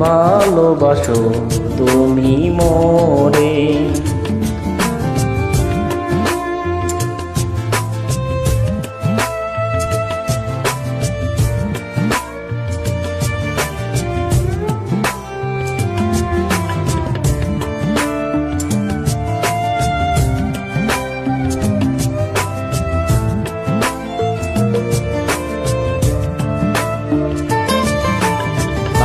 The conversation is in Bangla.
ভালোবাসো তুমি মোরে